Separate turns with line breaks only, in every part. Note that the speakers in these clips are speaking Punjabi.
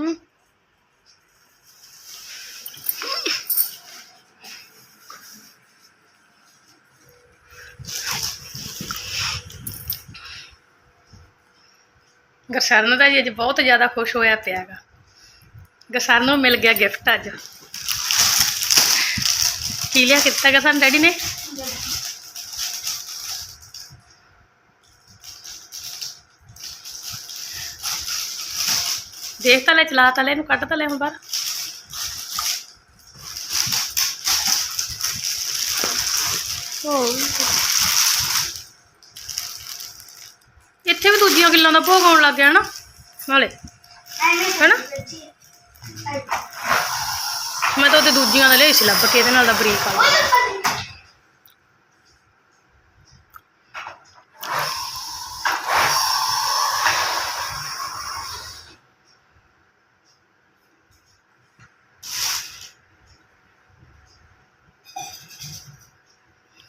ਹੂੰ। ਗਰਸ਼ਨ ਦਾ ਜੀ ਅੱਜ ਬਹੁਤ ਜ਼ਿਆਦਾ ਖੁਸ਼ ਹੋਇਆ ਪਿਆਗਾ। ਗਰਸ਼ਨ ਨੂੰ ਮਿਲ ਗਿਆ ਗਿਫਟ ਅੱਜ। ਕੀ ਲਿਆ ਕੀਤਾ ਗਰਸ਼ਨ ਡੈਡੀ ਨੇ? ਦੇਖ ਤਾਂ ਲੈ, ਚਲਾ ਤਾਂ ਲੈ, ਇਹਨੂੰ ਕੱਢ ਤਾਂ ਲੈ ਹੁਣ ਬਾਹਰ। ਇੱਥੇ ਵੀ ਦੂਜੀਆਂ ਕਿੱਲਾਂ ਦਾ ਭੋਗ ਆਉਣ ਲੱਗ ਗਿਆ ਨਾ, ਨਾਲੇ। ਹੈਨਾ? ਮੈਂ ਤਾਂ ਉਹਦੇ ਦੂਜੀਆਂ ਦਾ ਲਿਆਈ ਸੀ, ਲੱਭ ਕੇ ਇਹਦੇ ਨਾਲ ਦਾ ਬਰੀਕ ਵਾਲਾ।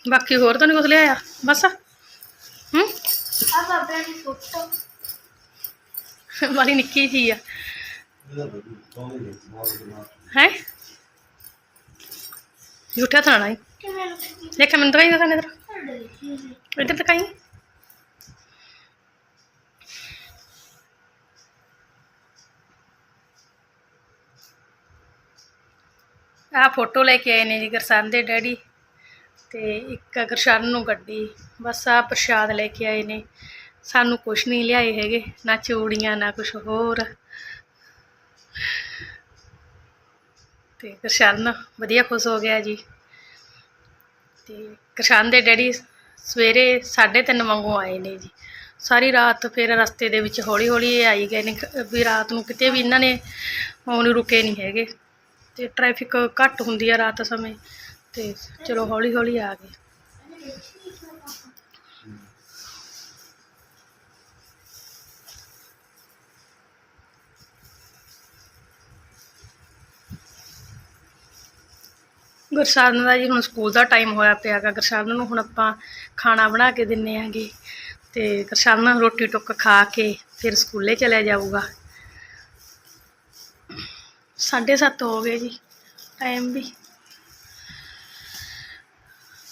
ਬਾਕੀ ਹੋਰ ਤਾਂ ਨਹੀਂ ਕੁਝ ਲਿਆਇਆ? ਬਸ। ਹੂੰ?
ਆ ਬਾਬਾ ਦੀ ਫੋਟੋ
ਵਾਲੀ ਨਿੱਕੀ ਜੀ ਆ। ਹੈ? ਝੂਠਾ ਥਾਣਾ ਹੀ
ਕਿਵੇਂ
ਦੇਖ ਮੈਨੂੰ ਦਿਖਾਈ ਦਿਖਾਣੇ ਇਧਰ
ਤੁਹਾਡੇ
ਇੱਧਰ ਦਿਖਾਈ। ਆ ਫੋਟੋ ਲੈ ਕੇ ਆਏ ਨੇ ਜੀ ਗਰਸ਼ਨ ਦੇ ਡੈਡੀ। ਤੇ ਇੱਕ ਗਰਸ਼ਨ ਨੂੰ ਗੱਡੀ, ਬਸ ਆ ਪ੍ਰਸ਼ਾਦ ਲੈ ਕੇ ਆਏ ਨੇ। ਸਾਨੂੰ ਕੁਛ ਨਹੀਂ ਲਿਆਏ ਹੈਗੇ, ਨਾ ਚੂੜੀਆਂ, ਨਾ ਕੁਛ ਹੋਰ। ਤੇ ਗਰਸ਼ਨ ਵਧੀਆ ਖੁਸ਼ ਹੋ ਗਿਆ ਜੀ। ਤੇ ਕਿਸ਼ਨ ਦੇ ਡੈਡੀ ਸਵੇਰੇ 3:30 ਵਾਂਗੂ ਆਏ ਨੇ ਜੀ। ਸਾਰੀ ਰਾਤ ਫਿਰ ਰਸਤੇ ਦੇ ਵਿੱਚ ਹੌਲੀ ਹੌਲੀ ਇਹ ਆਈ ਗਏ ਨੇ ਕ- ਵੀ ਰਾਤ ਨੂੰ ਕਿਤੇ ਵੀ ਇਹਨਾਂ ਨੇ ਹੁਣ ਰੁਕੇ ਨਹੀਂ ਹੈਗੇ। ਤੇ ਟ੍ਰੈਫਿਕ ਘੱਟ ਹੁੰਦੀ ਆ ਰਾਤ ਸਮੇਂ। ਤੇ ਚਲੋ ਹੌਲੀ ਹੌਲੀ ਆ ਗਏ। ਗੁਰਸ਼ਰਨ ਦਾ ਜੀ ਹੁਣ ਸਕੂਲ ਦਾ ਟਾਈਮ ਹੋਇਆ ਪਿਆ ਗਾ ਗੁਰਸ਼ਰਨ ਨੂੰ ਹੁਣ ਆਪਾਂ ਖਾਣਾ ਬਣਾ ਕੇ ਦਿੰਨੇ ਆਂਗੇ ਤੇ ਗੁਰਸ਼ਰਨ ਰੋਟੀ ਟੁੱਕ ਖਾ ਕੇ ਫਿਰ ਸਕੂਲੇ ਚਲਿਆ ਜਾਊਗਾ। 7:30 ਹੋ ਗਏ ਜੀ। ਟਾਈਮ ਵੀ।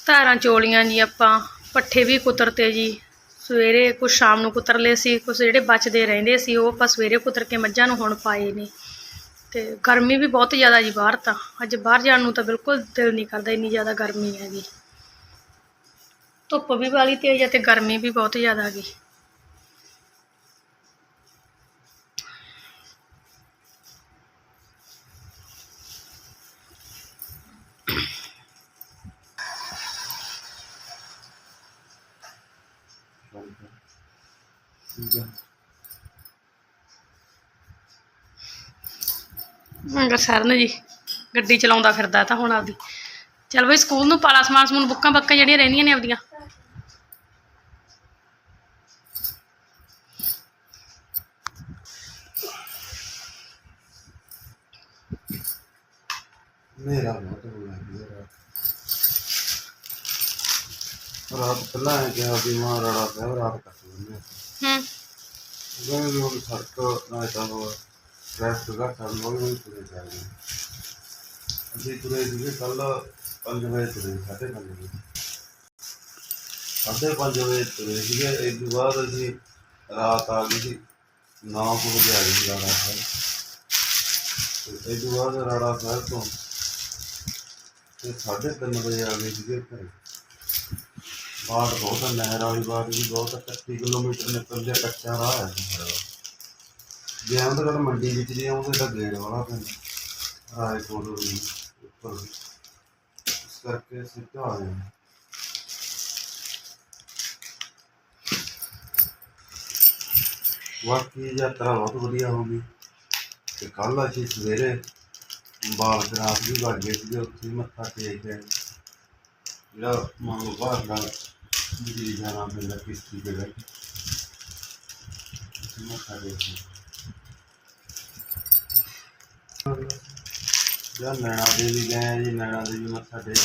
ਧਾਰਾਂ ਚੋਲੀਆਂ ਜੀ ਆਪਾਂ, ਪੱਠੇ ਵੀ ਕੁਤਰਤੇ ਜੀ। ਸਵੇਰੇ ਕੁਝ ਸ਼ਾਮ ਨੂੰ ਕੁਤਰ ਲਏ ਸੀ ਕੁਝ ਜਿਹੜੇ ਬਚਦੇ ਰਹਿੰਦੇ ਸੀ, ਉਹ ਆਪਾਂ ਸਵੇਰੇ ਕੁਤਰ ਕੇ ਮੱਝਾਂ ਨੂੰ ਹੁਣ ਪਾਏ ਨੇ। ਤੇ ਗਰਮੀ ਵੀ ਬਹੁਤ ਜ਼ਿਆਦਾ ਜੀ ਬਾਹਰ ਤਾਂ। ਅੱਜ ਬਾਹਰ ਜਾਣ ਨੂੰ ਤਾਂ ਬਿਲਕੁਲ ਦਿਲ ਨਹੀਂ ਕਰਦਾ, ਇੰਨੀ ਜ਼ਿਆਦਾ ਗਰਮੀ ਹੈਗੀ। ਧੁੱਪ ਵੀ ਵਾਲੀ ਤੇਜ਼ ਹੈ ਤੇ ਗਰਮੀ ਵੀ ਬਹੁਤ ਜ਼ਿਆਦਾ ਹੈਗੀ। ਅੰਗਰ ਸਰਨ ਜੀ ਗੱਡੀ ਚਲਾਉਂਦਾ ਫਿਰਦਾ ਤਾਂ ਹੁਣ ਆਪਦੀ। ਚਲ ਬਈ ਸਕੂਲ ਨੂੰ ਪਾਲਾ ਸਮਾਨ ਸਮੂਨ ਬੁੱਕਾਂ ਬੱਕਾਂ ਜਿਹੜੀਆਂ ਰਹਿੰਦੀਆਂ ਨੇ ਆਪਦੀਆਂ।
ਮੇਰਾ ਬਹੁਤ ਹੋ ਗਿਆ ਰਾਤ। ਪਹਿਲਾਂ ਐ ਕਿਹਾ ਵੀ ਮਾਂ ਰੜਾ ਰਾਤ ਕੱਟ ਲੈਂਦੇ ਆ।
ਹੂੰ।
ਉਹਨਾਂ ਨੂੰ ਹੁਣ ਸੜਕ ਨਾ ਤਾਂ ਉਹ ਟ੍ਰੈਫਿਕ ਘੱਟ ਹਨ ਵੀ ਤੁਰੇ ਜਾ ਅਸੀਂ ਤੁਰੇ ਸੀਗੇ ਕੱਲ 5 ਵਜੇ ਤੁਰੇ ਸਾਢੇ ਪੰਜ ਵਜੇ। ਸਾਢੇ ਪੰਜ ਵਜੇ ਤੁਰੇ ਸੀਗੇ ਇਸ ਤੋਂ ਬਾਅਦ ਅਸੀਂ ਰਾਤ ਆ ਗਈ ਸੀ ਨੌ ਕੁ ਵਜੇ ਆ ਗਏ ਸੀ ਰਾੜਾ ਸਾਹਿਬ। ਤੇ ਤੋਂ ਬਾਅਦ ਰਾਣਾ ਸਾਹਿਬ ਤੋਂ ਤੇ ਸਾਢੇ ਤਿੰਨ ਵਜੇ ਆ ਗਏ ਸੀਗੇ ਘਰੇ। ਬਾੜ ਬਹੁਤ ਨਹਿਰ ਵਾਲੀ ਬਾੜ ਵੀ ਬਹੁਤ ਆ, 31 ਕਿਲੋਮੀਟਰ ਨਿਕਲ ਗਿਆ ਕੱਚਾ ਰਾਹ ਹੈ। ਸਾਰਾ। ਜੇ ਅਹਿਮਦਗੜ੍ਹ ਮੰਡੀ ਵਿੱਚ ਜੇ ਆਉਂਦੇ ਤਾਂ ਗੇੜ ਵਾਲਾ ਪੈਂਦਾ ਰਾਏ ਕੋਲ ਉੱਪਰ। ਇਸ ਕਰਕੇ ਸਿੱਧਾ ਆ ਜਾਂਦਾ ਬਾਕੀ ਯਾਤਰਾ ਬਹੁਤ ਵਧੀਆ ਹੋ ਗਈ। ਤੇ ਕੱਲ ਅਸੀਂ ਸਵੇਰੇ ਬਾਲ ਗ੍ਰਾਸ ਵੀ ਵੱਜ ਗਏ ਸੀਗੇ, ਉੱਥੇ ਮੱਥਾ ਟੇਕ ਕੇ ਜਿਹੜਾ ਮੰਨ ਬਾਹਰ ਦਾ ਜਿਹੜੀ ਜਾਣਾ ਪੈਂਦਾ, ਕਿਸ਼ਤੀ ਤੇ ਬੈਠ ਕੇ। ਮੱਥਾ ਟੇਕ ਕੇ ਜਾਂ ਨੈਣਾ ਦੇਵੀ ਗਏ ਜੀ ਨੈਣਾ ਦੇਵੀ ਮੱਥਾ ਟੇਕ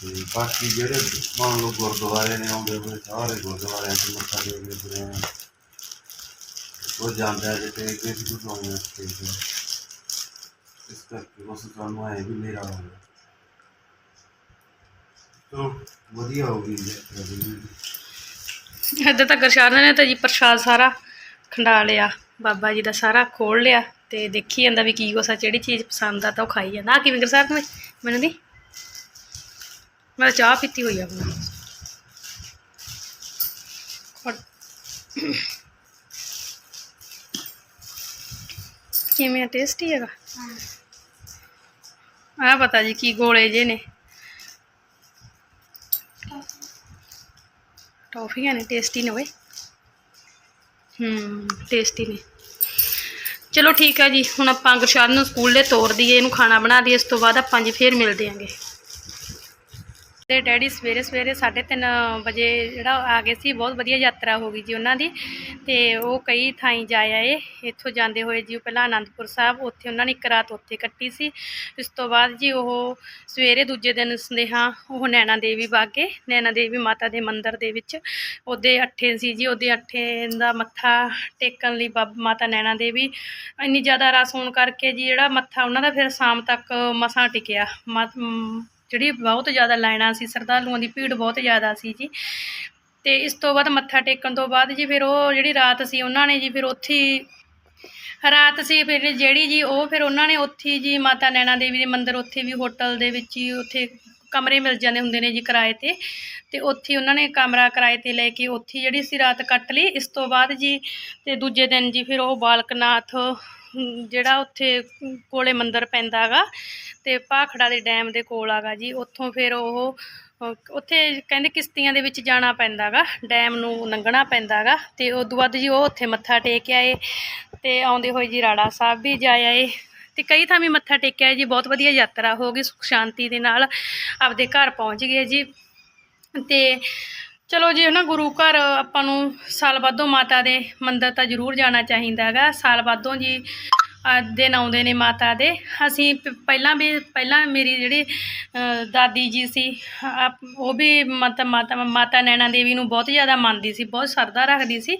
ਤੇ ਬਾਕੀ ਜਿਹੜੇ ਮੰਨ ਲਓ ਗੁਰਦੁਆਰੇ ਨੇ ਆਉਂਦੇ ਹੋਏ, ਸਾਰੇ ਗੁਰਦੁਆਰਿਆਂ 'ਚ ਮੱਥਾ ਟੇਕ ਕੇ ਤੁਰੇ ਆ। ਉਹ ਜਾਂਦੇ ਆ ਜਿੱਤੇ ਕਿ ਸੀ ਕੁਝ ਹੋਣਾ ਤੇ ਇਸ ਕਰਕੇ ਉਸ ਤੁਹਾਨੂੰ ਆਏ ਵੀ ਮੇਰਾ ਹੋ ਗਿਆ। ਵਧੀਆ ਹੋ ਗਈ ਯਾਤਰਾ ਜੀ
ਇੱਧਰ ਤਾਂ ਗੁਰਸ਼ਰਨ ਨੇ ਤਾਂ ਜੀ ਪ੍ਰਸ਼ਾਦ ਸਾਰਾ ਖੰਡਾ ਲਿਆ, ਬਾਬਾ ਜੀ ਦਾ ਸਾਰਾ ਖੋਲ ਲਿਆ। ਤੇ ਦੇਖੀ ਜਾਂਦਾ ਵੀ ਕੀ ਆ ਜਿਹੜੀ ਚੀਜ਼ ਪਸੰਦ ਆ ਤਾਂ ਉਹ ਖਾਈ ਜਾਂਦਾ। ਆ ਕਿਵੇਂ ਗੁਰਸ਼ਰਨ ਮੈਂ ਮੈਨੂੰ ਦੀ? ਮੈਂ ਚਾਹ ਪੀਤੀ ਹੋਈ ਆ ਆਪਣਾ। ਕਿਵੇਂ ਟੇਸਟੀ ਹੈਗਾ? ਆ ਪਤਾ ਜੀ ਕੀ ਗੋਲੇ ਜੇ ਨੇ। ਟੌਫੀਆਂ ਨੇ ਟੇਸਟੀ ਨੇ ਓਏ। ਹੂੰ ਟੇਸਟੀ ਨੇ। ਚਲੋ ਠੀਕ ਹੈ ਜੀ, ਹੁਣ ਆਪਾਂ ਗੁਰਸ਼ਰਨ ਨੂੰ ਸਕੂਲ ਦੇ ਤੋਰ ਦਈਏ, ਇਹਨੂੰ ਖਾਣਾ ਬਣਾ ਦਈਏ, ਇਸ ਤੋਂ ਬਾਅਦ ਆਪਾਂ ਜੀ ਫੇਰ ਮਿਲਦੇ ਆਂਗੇ। ਤੇ ਡੈਡੀ ਸਵੇਰੇ ਸਵੇਰੇ 3:30 ਵਜੇ ਜਿਹੜਾ ਆ ਗਏ ਸੀ ਬਹੁਤ ਵਧੀਆ ਯਾਤਰਾ ਹੋ ਗਈ ਜੀ ਉਹਨਾਂ ਦੀ। ਤੇ ਉਹ ਕਈ ਥਾਈਂ ਜਾ ਆਏ ਇੱਥੋਂ ਜਾਂਦੇ ਹੋਏ ਜੀ ਉਹ ਪਹਿਲਾਂ ਆਨੰਦਪੁਰ ਸਾਹਿਬ ਉੱਥੇ ਉਹਨਾਂ ਨੇ ਇੱਕ ਰਾਤ ਉੱਥੇ ਕੱਟੀ ਸੀ। ਇਸ ਤੋਂ ਬਾਅਦ ਜੀ ਉਹ ਸਵੇਰੇ ਦੂਜੇ ਦਿਨ ਸੁਨੇਹਾ ਉਹ ਨੈਣਾ ਦੇਵੀ ਬਾਗੇ ਨੈਣਾ ਦੇਵੀ ਮਾਤਾ ਦੇ ਮੰਦਿਰ ਦੇ ਵਿੱਚ। ਉਹਦੇ ਅੱਠੇ ਸੀ ਜੀ ਉਹਦੇ ਅੱਠੇ ਦਾ ਮੱਥਾ ਟੇਕਣ ਲਈ ਬਾਬ ਮਾਤਾ ਨੈਣਾ ਦੇਵੀ। ਇੰਨੀ ਜ਼ਿਆਦਾ ਰਸ ਹੋਣ ਕਰਕੇ ਜੀ ਜਿਹੜਾ ਮੱਥਾ ਉਹਨਾਂ ਦਾ ਫਿਰ ਸ਼ਾਮ ਤੱਕ ਮਸਾਂ ਟਿਕਿਆ। ਮ, ਜਿਹੜੀ ਬਹੁਤ ਜ਼ਿਆਦਾ ਲਾਈਨਾਂ ਸੀ, ਸ਼ਰਧਾਲੂਆਂ ਦੀ ਭੀੜ ਬਹੁਤ ਜ਼ਿਆਦਾ ਸੀ ਜੀ। ਤੇ ਇਸ ਤੋਂ ਬਾਅਦ ਮੱਥਾ ਟੇਕਣ ਤੋਂ ਬਾਅਦ ਜੀ ਫਿਰ ਉਹ ਜਿਹੜੀ ਰਾਤ ਸੀ, ਉਹਨਾਂ ਨੇ ਜੀ ਫਿਰ ਉੱਥੇ ਹੀ ਰਾਤ ਸੀ ਫਿਰ ਜਿਹੜੀ ਜੀ ਉਹ ਫਿਰ ਉਹਨਾਂ ਨੇ ਉੱਥੇ ਜੀ ਮਾਤਾ ਨੈਣਾ ਦੇਵੀ ਦੇ ਮੰਦਿਰ ਉੱਥੇ ਵੀ ਹੋਟਲ ਦੇ ਵਿੱਚ ਹੀ ਉੱਥੇ ਕਮਰੇ ਮਿਲ ਜਾਂਦੇ ਹੁੰਦੇ ਨੇ ਜੀ ਕਿਰਾਏ ਤੇ। ਤੇ ਉੱਥੇ ਉਹਨਾਂ ਨੇ ਕਮਰਾ ਕਿਰਾਏ ਤੇ ਲੈ ਕੇ ਉੱਥੇ ਜਿਹੜੀ ਸੀ ਰਾਤ ਕੱਟ ਲਈ। ਇਸ ਤੋਂ ਬਾਅਦ ਜੀ ਤੇ ਦੂਜੇ ਦਿਨ ਜੀ ਫਿਰ ਉਹ ਬਾਲਕਨਾਥ ਜਿਹੜਾ ਉੱਥੇ ਕੋਲੇ ਮੰਦਿਰ ਪੈਂਦਾ ਗਾ ਤੇ ਭਾਖੜਾ ਦੇ ਡੈਮ ਦੇ ਕੋਲ ਆਗਾ ਜੀ, ਉੱਥੋਂ ਫਿਰ ਉਹ, ਉੱਥੇ ਕਹਿੰਦੇ ਕਿਸ਼ਤੀਆਂ ਦੇ ਵਿੱਚ ਜਾਣਾ ਪੈਂਦਾ ਗਾ, ਡੈਮ ਨੂੰ ਲੰਘਣਾ ਪੈਂਦਾ ਗਾ ਤੇ ਉਸ ਤੋਂ ਬਾਅਦ ਜੀ ਉਹ ਉੱਥੇ ਮੱਥਾ ਟੇਕ ਆਏ ਤੇ ਆਉਂਦੇ ਹੋਏ ਜੀ ਰਾੜਾ ਸਾਹਿਬ ਵੀ ਜਾ ਆਏ ਤੇ ਕਈ ਥਾਂ ਵੀ ਮੱਥਾ ਟੇਕਿਆ ਜੀ, ਬਹੁਤ ਵਧੀਆ ਯਾਤਰਾ ਹੋ ਗਈ, ਸੁਖ ਸ਼ਾਂਤੀ ਦੇ ਨਾਲ ਆਪਦੇ ਘਰ ਪਹੁੰਚ ਗਏ ਜੀ ਤੇ ਚਲੋ ਜੀ ਨਾ ਗੁਰੂ ਘਰ ਆਪਾਂ ਨੂੰ ਸਾਲ ਬਾਅਦੋਂ ਮਾਤਾ ਦੇ ਮੰਦਿਰ ਤਾਂ ਜ਼ਰੂਰ ਜਾਣਾ ਚਾਹੀਦਾ ਹੈਗਾ। ਸਾਲ ਬਾਅਦੋਂ ਜੀ ਦਿਨ ਆਉਂਦੇ ਨੇ ਮਾਤਾ ਦੇ। ਅਸੀਂ ਪ- ਪਹਿਲਾਂ ਵੀ, ਪਹਿਲਾਂ ਮੇਰੀ ਜਿਹੜੀ ਦਾਦੀ ਜੀ ਸੀ, ਆਪ- ਉਹ ਵੀ ਮਾਤਾ ਮਾਤਾ ਮਾਤਾ ਨੈਣਾ ਦੇਵੀ ਨੂੰ ਬਹੁਤ ਜ਼ਿਆਦਾ ਮੰਨਦੀ ਸੀ, ਬਹੁਤ ਸਰਦਾ ਰੱਖਦੀ ਸੀ।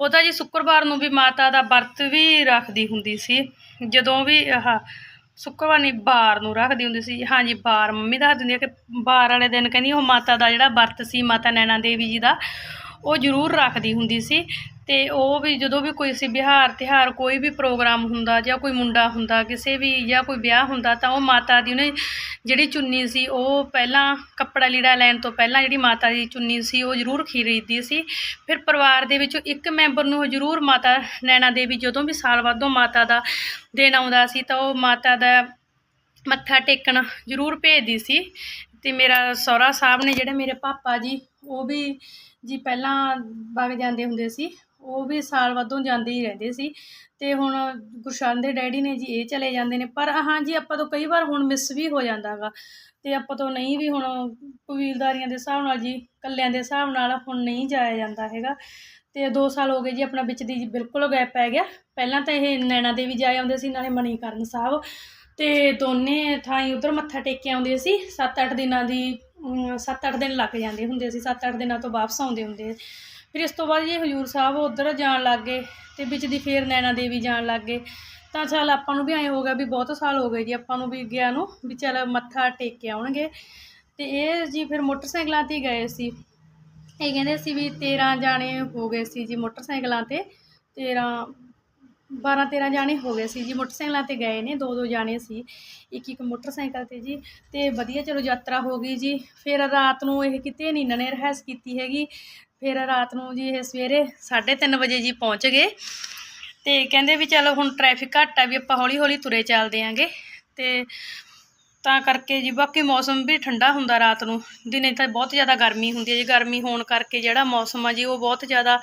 ਉਹ ਤਾਂ ਜੀ ਸ਼ੁੱਕਰਵਾਰ ਨੂੰ ਵੀ ਮਾਤਾ ਦਾ ਵਰਤ ਵੀ ਰੱਖਦੀ ਹੁੰਦੀ ਸੀ। ਜਦੋਂ ਵੀ, ਆਹ ਸ਼ੁੱਕਰਵਾਰ ਨਹੀਂ ਬਾਰ ਨੂੰ ਰੱਖਦੀ ਹੁੰਦੀ ਸੀ। ਹਾਂਜੀ, ਬਾਰ। ਮੰਮੀ ਦੱਸ ਦਿੰਦੀ ਆ ਕਿ ਬਾਰ ਵਾਲੇ ਦਿਨ ਕਹਿੰਦੀ ਉਹ ਮਾਤਾ ਦਾ ਜਿਹੜਾ ਵਰਤ ਸੀ, ਮਾਤਾ ਨੈਣਾ ਦੇਵੀ ਜੀ ਦਾ, ਉਹ ਜ਼ਰੂਰ ਰੱਖਦੀ ਹੁੰਦੀ ਸੀ। ਤੇ ਉਹ ਵੀ ਜਦੋਂ ਵੀ ਕੋਈ ਸੀ ਵਿਹਾਰ, ਤਿਉਹਾਰ ਕੋਈ ਵੀ ਪ੍ਰੋਗਰਾਮ ਹੁੰਦਾ ਜਾਂ ਕੋਈ ਮੁੰਡਾ ਹੁੰਦਾ, ਕਿਸੇ ਵੀ ਜਾਂ ਕੋਈ ਵਿਆਹ ਹੁੰਦਾ ਤਾਂ ਉਹ ਮਾਤਾ ਦੀ ਉਹਨੇ ਜਿਹੜੀ ਚੁੰਨੀ ਸੀ ਉਹ ਪਹਿਲਾਂ ਕੱਪੜਾ ਲੀੜਾ ਲੈਣ ਤੋਂ ਪਹਿਲਾਂ ਜਿਹੜੀ ਮਾਤਾ ਦੀ ਚੁੰਨੀ ਸੀ ਉਹ ਜ਼ਰੂਰ ਖਰੀਦਦੀ ਸੀ। ਫਿਰ ਪਰਿਵਾਰ ਦੇ ਵਿੱਚੋਂ ਇੱਕ ਮੈਂਬਰ ਨੂੰ ਜ਼ਰੂਰ ਮਾਤਾ ਨੈਣਾ ਦੇਵੀ ਜਦੋਂ ਵੀ ਸਾਲ ਬਾਅਦੋਂ ਮਾਤਾ ਦਾ ਦਿਨ ਆਉਂਦਾ ਸੀ ਤਾਂ ਉਹ ਮਾਤਾ ਦਾ ਮੱਥਾ ਟੇਕਣ ਜ਼ਰੂਰ ਭੇਜਦੀ ਸੀ। ਤੇ ਮੇਰਾ ਸਹੁਰਾ ਸਾਹਿਬ ਨੇ ਜਿਹੜੇ ਮੇਰੇ ਪਾਪਾ ਜੀ, ਉਹ ਵੀ ਜੀ ਪਹਿਲਾਂ ਵਗ ਜਾਂਦੇ ਹੁੰਦੇ ਸੀ। ਉਹ ਵੀ ਸਾਲ ਵੱਧੋਂ ਜਾਂਦੇ ਹੀ ਰਹਿੰਦੇ ਸੀ। ਤੇ ਹੁਣ ਗੁਰਸ਼ਨ ਦੇ ਡੈਡੀ ਨੇ ਜੀ ਇਹ ਚਲੇ ਜਾਂਦੇ ਨੇ। ਪਰ ਹਾਂ ਜੀ ਆਪਾਂ ਤੋਂ ਕਈ ਵਾਰ ਹੁਣ ਮਿਸ ਵੀ ਹੋ ਜਾਂਦਾ ਗਾ। ਤੇ ਆਪਾਂ ਤੋਂ ਨਹੀਂ ਵੀ ਹੁਣ ਕਬੀਲਦਾਰੀਆਂ ਦੇ ਹਿਸਾਬ ਨਾਲ ਜੀ, ਕੱਲਿਆਂ ਦੇ ਹਿਸਾਬ ਨਾਲ ਹੁਣ ਨਹੀਂ ਜਾਇਆ ਜਾਂਦਾ ਹੈਗਾ। ਤੇ 2 ਸਾਲ ਹੋ ਗਏ ਜੀ, ਆਪਣਾ ਵਿੱਚ ਦੀ ਜੀ ਬਿਲਕੁਲ ਗੈਪ ਪੈ ਗਿਆ। ਪਹਿਲਾਂ ਤਾਂ ਇਹ ਨੈਣਾ ਦੇਵੀ ਜਾ ਆਉਂਦੇ ਸੀ, ਨਾਲੇ ਮਣੀਕਰਨ ਸਾਹਿਬ। ਤੇ ਦੋਨੇ ਥਾਈਂ ਉਧਰ ਮੱਥਾ ਟੇਕ ਕੇ ਆਉਂਦੇ ਸੀ। 7-8 ਦਿਨਾਂ ਦੀ 7-8 ਦਿਨ ਲੱਗ ਜਾਂਦੇ ਹੁੰਦੇ ਸੀ। 7-8 ਦਿਨਾਂ ਤੋਂ ਵਾਪਸ ਆਉਂਦੇ ਹੁੰਦੇ। ਫਿਰ ਇਸ ਤੋਂ ਬਾਅਦ ਜੀ ਹਜੂਰ ਸਾਹਿਬ ਉਧਰ ਜਾਣ ਲੱਗ ਗਏ ਤੇ ਵਿੱਚ ਦੀ ਫੇਰ ਨੈਣਾ ਦੇਵੀ ਜਾਣ ਲੱਗ ਗਏ। ਤਾਂ ਚੱਲ ਆਪਾਂ ਨੂੰ ਵੀ ਐਂ ਹੋ ਗਿਆ ਵੀ ਬਹੁਤ ਸਾਲ ਹੋ ਗਏ ਜੀ, ਆਪਾਂ ਨੂੰ ਵੀ ਗਿਆ ਨੂੰ ਵੀ ਚੱਲ ਮੱਥਾ ਟੇਕ ਕੇ ਆਉਣਗੇ। ਤੇ ਇਹ ਜੀ ਫਿਰ ਮੋਟਰਸਾਈਕਲਾਂ ਤੇ ਹੀ ਗਏ ਸੀ। ਇਹ ਕਹਿੰਦੇ ਸੀ ਵੀ 13 ਜਾਣੇ ਹੋ ਗਏ ਸੀ ਜੀ ਮੋਟਰਸਾਈਕਲਾਂ ਤੇ 13 12 13 ਜਾਣੇ ਹੋ ਗਏ ਸੀ ਜੀ, ਮੋਟਰਸਾਈਕਲਾਂ ਤੇ ਗਏ ਨੇ ਦੋ ਦੋ ਜਾਣੇ ਸੀ ਇੱਕ ਇੱਕ ਮੋਟਰਸਾਈਕਲ ਤੇ ਜੀ, ਤੇ ਵਧੀਆ ਚਲੋ ਯਾਤਰਾ ਹੋ ਗਈ ਜੀ, ਫਿਰ ਰਾਤ ਨੂੰ ਇਹ ਕਿਤੇ ਨਹੀਂ ਇਹਨਾਂ ਨੇ ਰਹਿਸ ਕੀਤੀ ਹੈਗੀ, ਫਿਰ ਰਾਤ ਨੂੰ ਜੀ ਇਹ ਸਵੇਰੇ 3:30 ਵਜੇ ਜੀ ਪਹੁੰਚ ਗਏ, ਤੇ ਕਹਿੰਦੇ ਵੀ ਚਲੋ ਹੁਣ ਟ੍ਰੈਫਿਕ ਘੱਟ ਆ, ਵੀ ਆਪਾਂ ਹੌਲੀ ਹੌਲੀ ਤੁਰੇ ਚੱਲਦੇ ਆਂਗੇ, ਤੇ ਤਾਂ ਕਰਕੇ ਜੀ, ਬਾਕੀ ਮੌਸਮ ਵੀ ਠੰਡਾ ਹੁੰਦਾ ਰਾਤ ਨੂੰ। ਦਿਨੇ ਤਾਂ ਬਹੁਤ ਜ਼ਿਆਦਾ ਗਰਮੀ ਹੁੰਦੀ ਹੈ ਜੀ। ਗਰਮੀ ਹੋਣ ਕਰਕੇ ਜਿਹੜਾ ਮੌਸਮ ਆ ਜੀ, ਉਹ ਬਹੁਤ ਜ਼ਿਆਦਾ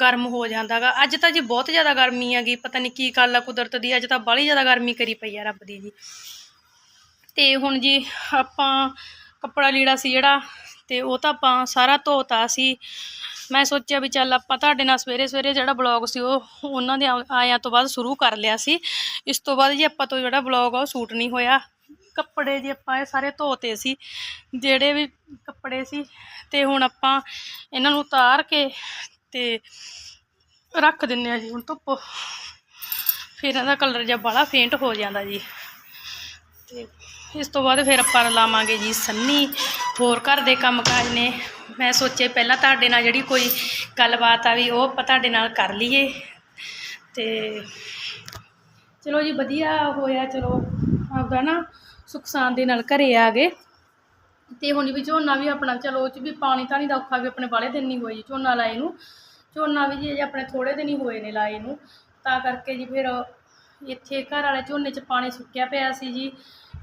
ਗਰਮ ਹੋ ਜਾਂਦਾ ਗਾ। ਅੱਜ ਤਾਂ ਜੀ ਬਹੁਤ ਜ਼ਿਆਦਾ ਗਰਮੀ ਹੈਗੀ ਪਤਾ ਨਹੀਂ ਕੀ ਗੱਲ ਆ ਕੁਦਰਤ ਦੀ। ਅੱਜ ਤਾਂ ਬਾਹਲੀ ਜ਼ਿਆਦਾ ਗਰਮੀ ਕਰੀ ਪਈ ਆ ਰੱਬ ਦੀ ਜੀ। ਤੇ ਹੁਣ ਜੀ ਆਪਾਂ ਕੱਪੜਾ ਲੀੜਾ ਸੀ ਜਿਹੜਾ, ਤੇ ਉਹ ਤਾਂ ਆਪਾਂ ਸਾਰਾ ਧੋਤਾ ਸੀ। ਮੈਂ ਸੋਚਿਆ ਵੀ ਚੱਲ ਆਪਾਂ ਤੁਹਾਡੇ ਨਾਲ ਸਵੇਰੇ ਸਵੇਰੇ ਜਿਹੜਾ ਬਲੌਗ ਸੀ, ਉਹ ਉਹਨਾਂ ਦੇ ਆਇਆਂ ਤੋਂ ਬਾਅਦ ਸ਼ੁਰੂ ਕਰ ਲਿਆ ਸੀ। ਇਸ ਤੋਂ ਬਾਅਦ ਜੀ ਆਪਾਂ ਤੋਂ ਜਿਹੜਾ ਬਲੌਗ ਆ, ਉਹ ਸ਼ੂਟ ਨਹੀਂ ਹੋਇਆ। ਕੱਪੜੇ ਜੇ ਆਪਾਂ ਇਹ ਸਾਰੇ ਧੋਤੇ ਸੀ, ਜਿਹੜੇ ਵੀ ਕੱਪੜੇ ਸੀ, ਤੇ ਹੁਣ ਆਪਾਂ ਇਹਨਾਂ ਨੂੰ ਉਤਾਰ ਕੇ ਤੇ ਰੱਖ ਦਿੰਨੇ ਆ ਜੀ, ਹੁਣ ਧੁੱਪ, ਫਿਰ ਇਹਦਾ ਕਲਰ ਜਿਹਾ ਬਾਹਲਾ ਫੇਂਟ ਹੋ ਜਾਂਦਾ ਜੀ। ਤੇ ਇਸ ਤੋਂ ਬਾਅਦ ਫਿਰ ਆਪਾਂ ਲਾਵਾਂਗੇ ਜੀ ਸੰਨੀ, ਹੋਰ ਘਰ ਦੇ ਕੰਮਕਾਜ ਨੇ। ਮੈਂ ਸੋਚਿਆ ਪਹਿਲਾਂ ਤੁਹਾਡੇ ਨਾਲ ਜਿਹੜੀ ਕੋਈ ਗੱਲਬਾਤ ਆ ਵੀ ਉਹ ਆਪਾਂ ਤੁਹਾਡੇ ਨਾਲ ਕਰ ਲਈਏ। ਤੇ ਚਲੋ ਜੀ, ਵਧੀਆ ਹੋਇਆ, ਚਲੋ ਆਪਦਾ ਨਾ ਸੁਖਸਾਨ ਦੇ ਨਾਲ ਘਰੇ ਆ ਗਏ। ਤੇ ਹੁਣ ਵੀ ਝੋਨਾ ਵੀ ਆਪਣਾ, ਚਲੋ ਉਹ 'ਚ ਵੀ ਪਾਣੀ ਤਾਂ ਨਹੀਂ ਦਾ ਔਖਾ ਵੀ ਆਪਣੇ ਬਾਲੇ ਦਿਨ ਨਹੀਂ ਹੋਏ ਜੀ ਝੋਨਾ ਲਾਏ ਨੂੰ। ਝੋਨਾ ਵੀ ਜੀ ਅਜੇ ਆਪਣੇ ਥੋੜੇ ਦਿਨ ਹੀ ਹੋਏ ਨੇ ਲਾਏ ਨੂੰ। ਤਾਂ ਕਰਕੇ ਜੀ ਫਿਰ ਇੱਥੇ ਘਰ ਵਾਲੇ ਝੋਨੇ 'ਚ ਪਾਣੀ ਸੁੱਕਿਆ ਪਿਆ ਸੀ ਜੀ।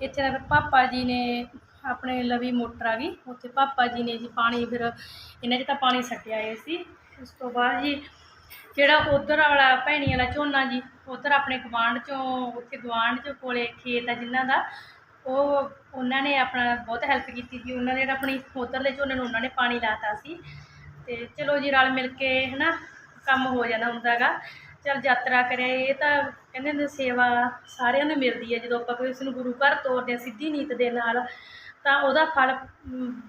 ਇੱਥੇ ਦਾ ਫਿਰ ਪਾਪਾ ਜੀ ਨੇ ਆਪਣੇ ਲਵੀ ਮੋਟਰ ਆ ਗਈ, ਉੱਥੇ ਪਾਪਾ ਜੀ ਨੇ ਜੀ ਪਾਣੀ ਫਿਰ ਇਹਨਾਂ 'ਚ ਤਾਂ ਪਾਣੀ ਸੱਟਿਆ ਆਏ ਸੀ। ਉਸ ਤੋਂ ਬਾਅਦ ਜੀ ਜਿਹੜਾ ਉਧਰ ਵਾਲਾ ਭੈਣੀ ਵਾਲਾ ਝੋਨਾ ਜੀ, ਉਧਰ ਆਪਣੇ ਗਵਾਂਢ ਚੋਂ, ਉੱਥੇ ਗਵਾਂਢ 'ਚੋਂ ਕੋਲੇ ਖੇਤ ਆ ਜਿਨ੍ਹਾਂ ਦਾ ਉਹ ਉਹਨਾਂ ਨੇ ਆਪਣਾ ਬਹੁਤ ਹੈਲਪ ਕੀਤੀ ਸੀ। ਉਹਨਾਂ ਨੇ ਜਿਹੜਾ ਆਪਣੀ ਉਧਰਲੇ ਝੋਨੇ ਨੂੰ ਉਹਨਾਂ ਨੇ ਪਾਣੀ ਲਾਤਾ ਸੀ। ਤੇ ਚਲੋ ਜੀ, ਰਲ ਮਿਲ ਕੇ ਹਨਾ, ਕੰਮ ਹੋ ਜਾਂਦਾ ਹੁੰਦਾ ਹੈਗਾ ਚਲ ਯਾਤਰਾ ਕਰਿਆ ਇਹ ਤਾਂ ਕਹਿੰਦੇ ਨੇ ਸੇਵਾ ਸਾਰਿਆਂ ਨੂੰ ਮਿਲਦੀ ਹੈ। ਜਦੋਂ ਆਪਾਂ ਕਿਸੇ ਨੂੰ ਗੁਰੂ ਘਰ ਤੋਰਦੇ ਹਾਂ, ਸਿੱਧੀ ਨੀਤ ਦੇ ਨਾਲ, ਤਾਂ ਉਹਦਾ ਫਲ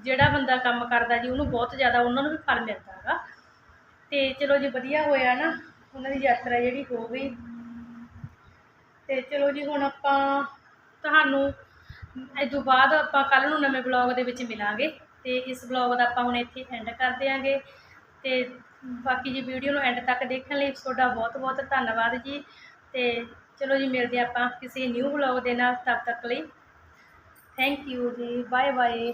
ਜਿਹੜਾ ਬੰਦਾ ਕੰਮ ਕਰਦਾ ਜੀ, ਉਹਨੂੰ ਬਹੁਤ ਜ਼ਿਆਦਾ ਉਹਨਾਂ ਨੂੰ ਵੀ ਫਲ ਮਿਲਦਾ ਹੈਗਾ ਤੇ ਚਲੋ ਜੀ, ਵਧੀਆ ਹੋਇਆ ਨਾ, ਉਹਨਾਂ ਦੀ ਯਾਤਰਾ ਜਿਹੜੀ ਹੋ ਗਈ। ਤੇ ਚਲੋ ਜੀ, ਹੁਣ ਆਪਾਂ ਤੁਹਾਨੂੰ ਇਹ ਤੋਂ ਬਾਅਦ ਆਪਾਂ ਕੱਲ ਨੂੰ ਨਵੇਂ ਬਲੌਗ ਦੇ ਵਿੱਚ ਮਿਲਾਂਗੇ ਤੇ ਇਸ ਬਲੌਗ ਦਾ ਆਪਾਂ ਹੁਣ ਇੱਥੇ ਐਂਡ ਕਰ ਦਿਆਂਗੇ। ਤੇ ਬਾਕੀ ਜੀ ਵੀਡੀਓ ਨੂੰ ਐਂਡ ਤੱਕ ਦੇਖਣ ਲਈ ਤੁਹਾਡਾ ਬਹੁਤ ਬਹੁਤ ਧੰਨਵਾਦ ਜੀ। ਤੇ ਚਲੋ ਜੀ, ਮਿਲਦੇ ਆਪਾਂ ਕਿਸੇ ਨਿਊ ਬਲੌਗ ਦੇ ਨਾਲ ਤਦ ਤੱਕ ਲਈ। ਥੈਂਕ ਯੂ ਜੀ ਬਾਏ ਬਾਏ